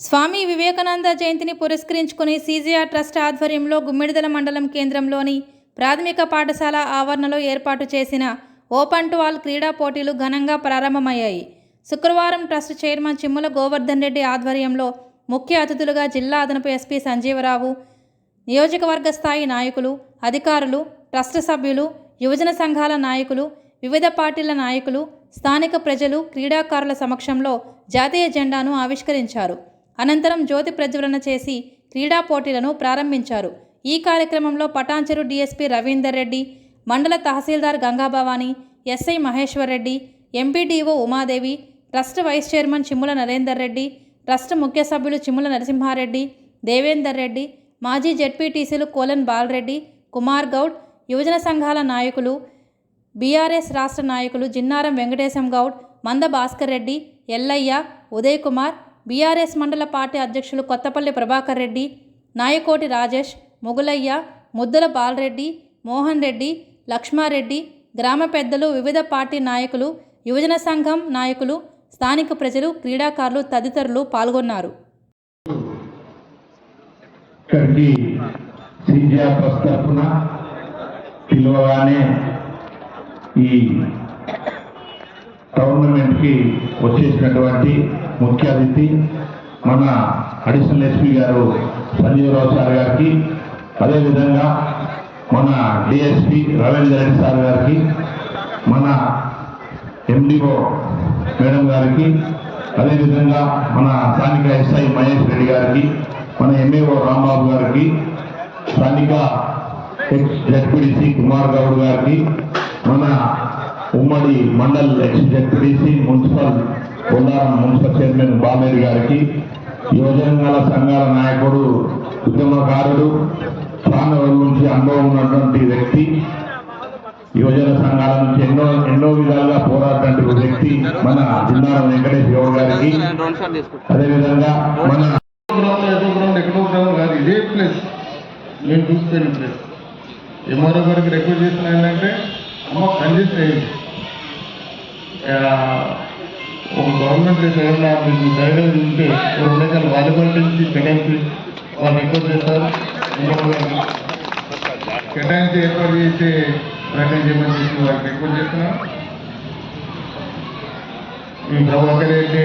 స్వామి వివేకానంద జయంతిని పురస్కరించుకుని CGR trust ఆధ్వర్యంలో గుమ్మిడిదల మండలం కేంద్రంలోని ప్రాథమిక పాఠశాల ఆవరణలో ఏర్పాటు చేసిన ఓపెన్ టు ఆల్ క్రీడా పోటీలు ఘనంగా ప్రారంభమయ్యాయి. శుక్రవారం ట్రస్ట్ చైర్మన్ చిమ్ముల గోవర్ధన్ రెడ్డి ఆధ్వర్యంలో ముఖ్య అతిథులుగా జిల్లా అదనపు ఎస్పీ సంజీవరావు నియోజకవర్గ స్థాయి నాయకులు అధికారులు ట్రస్ట్ సభ్యులు యువజన సంఘాల నాయకులు వివిధ పార్టీల నాయకులు స్థానిక ప్రజలు క్రీడాకారుల సమక్షంలో జాతీయ జెండాను ఆవిష్కరించారు. అనంతరం జ్యోతి ప్రజ్వలన చేసి క్రీడా పోటీలను ప్రారంభించారు. ఈ కార్యక్రమంలో పటాంచెరు డీఎస్పీ రవీందర్ రెడ్డి మండల tahsildar Gangabhavani SI Maheshwar Reddy MPDO Umadevi trust vice chairman Chimmula Narender Reddy trust ముఖ్య సభ్యులు చిమ్ముల నరసింహారెడ్డి దేవేందర్ రెడ్డి మాజీ జెడ్పీటీసీలు కోలన్ బాలరెడ్డి కుమార్ గౌడ్ యువజన సంఘాల నాయకులు బీఆర్ఎస్ రాష్ట్ర నాయకులు జిన్నారం వెంకటేశం గౌడ్ మంద భాస్కర్ రెడ్డి ఎల్లయ్య ఉదయ్ కుమార్ బీఆర్ఎస్ మండల పార్టీ అధ్యక్షులు కొత్తపల్లి ప్రభాకర్ రెడ్డి నాయకోటి రాజేష్ ముగులయ్య ముద్దుల బాలరెడ్డి మోహన్ రెడ్డి లక్ష్మారెడ్డి గ్రామ పెద్దలు వివిధ పార్టీ నాయకులు యువజన సంఘం నాయకులు స్థానిక ప్రజలు క్రీడాకారులు తదితరులు పాల్గొన్నారు. ఈ టోర్నమెంట్కి వచ్చేసినటువంటి ముఖ్య అతిథి మన అడిషనల్ ఎస్పీ గారు సంజీవరావు సార్ గారికి అదేవిధంగా మన డిఎస్పి రవీంద్ర రెడ్డి సార్ గారికి మన ఎండిఓ మేడం గారికి అదేవిధంగా మన స్థానిక ఎస్ఐ మహేష్ రెడ్డి గారికి మన ఎంఏఓ రాంబాబు గారికి స్థానిక ఎక్స్ జడ్పీడీసీ కుమార్ గౌడ్ గారికి మన ఉమ్మడి mandal ex ZPTC municipal Bollaram municipal chairman Baleru గారికి యువజనాల సంఘాల నాయకుడు ఉద్యమకారుడు ప్రాణుల నుంచి అనుభవం ఉన్నటువంటి వ్యక్తి యువజన సంఘాల నుంచి ఎన్నో ఎన్నో విధాలుగా పోరాడినటువంటి వ్యక్తి మన జిన్నారం వెంకటేష్ గౌడ్ గారికి. అదేవిధంగా మన గ్రౌండ్ ఇదే ప్లేస్ నేను చూస్తున్న ప్లేస్ ఎంఆర్ఓ గారికి రిక్వెస్ట్ చేసిన ఏంటంటే అమ్మ కంజెస్ట్ అయ్యింది ఒక గవర్నమెంట్ ఏదైనా మీకు ధైర్యం ఉంటే ఒక రెండు వాలీబాల్ నుంచి పెనాల్టీ వాళ్ళు రిక్వెస్ట్ చేస్తారు. కేటాయించి ఏర్పాటు చేసే ప్రయత్నం చేయమని చెప్పి వారికి రిక్వెస్ట్ చేస్తున్నాను ఈ ప్రభాకర్ రెడ్డి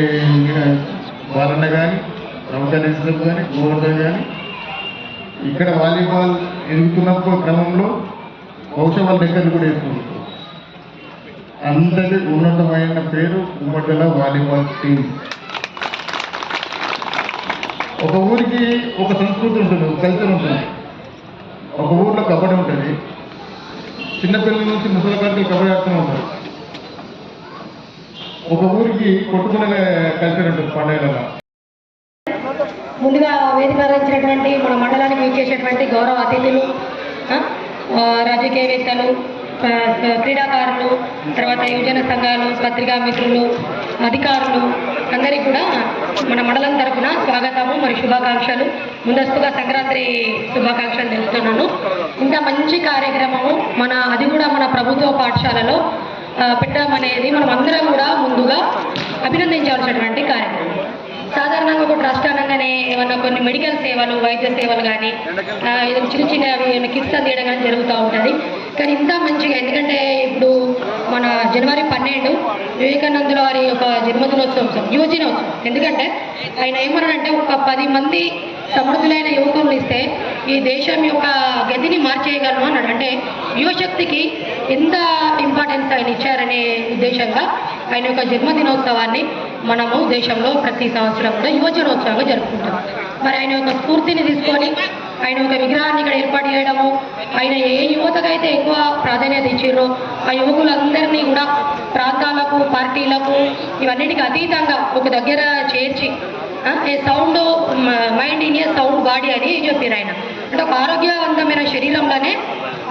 వాళ్ళన్న కానీ ప్రభాకర్ రెడ్డి కానీ గోవర్ధన్ కానీ ఇక్కడ వాలీబాల్ ఎదుగుతున్నప్పుడు క్రమంలో బహుశా వాళ్ళ దగ్గర కూడా వేసుకుంటారు అందరి ఉన్నతమైన పేరు ఉమ్మడిల వాలీబాల్ టీం ఒక ఊరికి ఒక సంస్కృతి ఉంటుంది ఒక కల్చర్ ఉంటుంది. ఒక ఊర్లో కబడ్డీ ఉంటుంది. చిన్నపిల్లల నుంచి ముసలి వరకు కబడ్డీ ఆడుతూ ఉంటారు. ఒక ఊరికి కొట్టుకునే కల్చర్ ఉంటుంది పండుగలలో. ముందుగా వేదిక ఆరాధించినటువంటి మన మండలానికి ఇచ్చేసినటువంటి గౌరవ అతిథులు ఆ, ఆ, రాజకీయవేత్తలు క్రీడాకారులు తర్వాత యువజన సంఘాలు పత్రికా మిత్రులు అధికారులు అందరికీ కూడా మన మండలం తరఫున స్వాగతము మరి శుభాకాంక్షలు. ముందస్తుగా సంక్రాంతి శుభాకాంక్షలు తెలుపుతున్నాను. ఇంత మంచి కార్యక్రమము మన అది కూడా మన ప్రభుత్వ పాఠశాలలో పెట్టడం అనేది మనం అందరం కూడా ముందుగా అభినందించవలసినటువంటి కార్యక్రమం. సాధారణంగా ఒక ట్రస్ట్ అనగానే ఏమన్నా కొన్ని మెడికల్ సేవలు వైద్య సేవలు కానీ చిన్న చిన్న కిట్స్ అందియడం కానీ జరుగుతూ ఉంటుంది. కానీ ఇంత మంచిగా ఎందుకంటే ఇప్పుడు మన జనవరి పన్నెండు వివేకానందుల వారి యొక్క జన్మదినోత్సవం యువజనోత్సవం. ఎందుకంటే ఆయన ఏమన్నాడంటే ఒక పది మంది సమృద్ధులైన యువకులను ఇస్తే ఈ దేశం యొక్క గతిని మార్చేయగలను అన్నాడు. అంటే యువశక్తికి ఎంత ఇంపార్టెన్స్ ఆయన ఇచ్చారనే ఉద్దేశంగా ఆయన యొక్క జన్మదినోత్సవాన్ని మనము దేశంలో ప్రతి సంవత్సరం కూడా యువజనోత్సవంగా జరుపుకుంటాం మరి ఆయన యొక్క స్ఫూర్తిని తీసుకొని ఆయన ఒక విగ్రహాన్ని ఇక్కడ ఏర్పాటు చేయడము. ఆయన ఏ యువతకైతే ఎక్కువ ప్రాధాన్యత ఇచ్చారో ఆ యువకులందరినీ కూడా ప్రాంతాలకు పార్టీలకు ఇవన్నిటికీ అతీతంగా ఒక దగ్గర చేర్చి a sound mind in a sound body అని చెప్పారు ఆయన. అంటే ఒక ఆరోగ్యవంతమైన శరీరంలోనే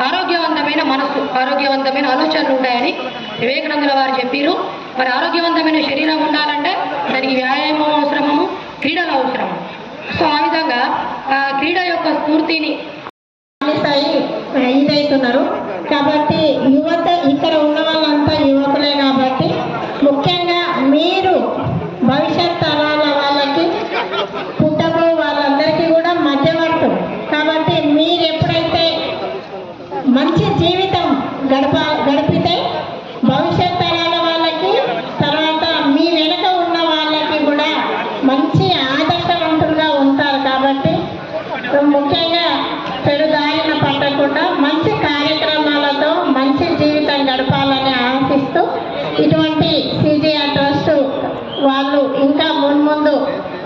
ఆరోగ్యవంతమైన మనసు ఆరోగ్యవంతమైన ఆలోచనలు ఉంటాయని వివేకానందుల వారు చెప్పారు. మరి ఆరోగ్యవంతమైన శరీరం ఉండాలంటే దానికి వ్యాయామం అవసరము క్రీడలు అవసరము. సో ఆ విధంగా క్రీడ యొక్క స్ఫూర్తిని స్థాయి ఇదవుతున్నారు కాబట్టి యువత ఇక్కడ ఉన్న వాళ్ళంతా యువకులే కాబట్టి ముఖ్యంగా మీరు భవిష్యత్ తరాల వాళ్ళకి పుట్టకు వాళ్ళందరికీ కూడా మధ్యవర్తం కాబట్టి మీరు ఎప్పుడైతే మంచి జీవితం గడప గడప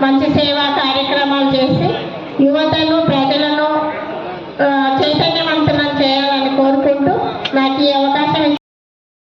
మంచి సేవా కార్యక్రమాలు చేసి యువతను